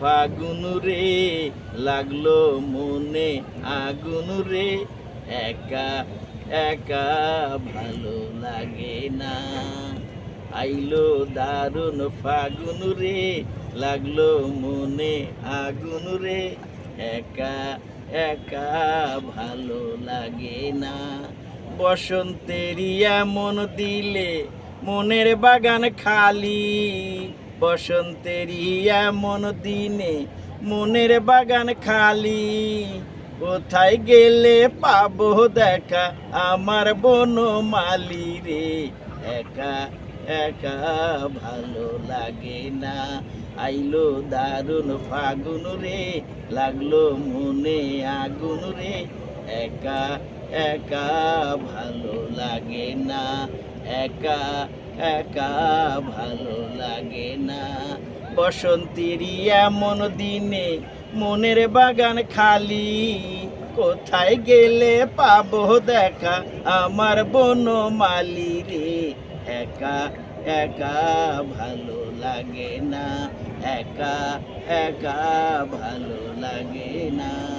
ফাগুন রে, লাগল মনে আগুন রে। একা একা ভালো লাগে না। আইলো দারুণ ফাগুন রে, লাগল মনে আগুন রে। একা একা ভালো লাগে না। বসন্তেরই এমন দিলে মনের বাগান খালি। বসন্তেরই এমন দিনে মনের বাগান খালি। কোথায় গেলে পাবো দেখা আমার বনমালি রে? একা একা ভালো লাগে না। আইলো দারুণ ফাগুন রে, লাগল মনে আগুন রে। একা একা ভালো লাগে না। একা একা ভালো লাগে না। বসন্তেরই এমন দিনে মনের বাগান খালি। কোথায় গেলে পাবো দেখা আমার বন মালি রে। একা একা ভালো লাগে না। একা একা ভালো লাগে না।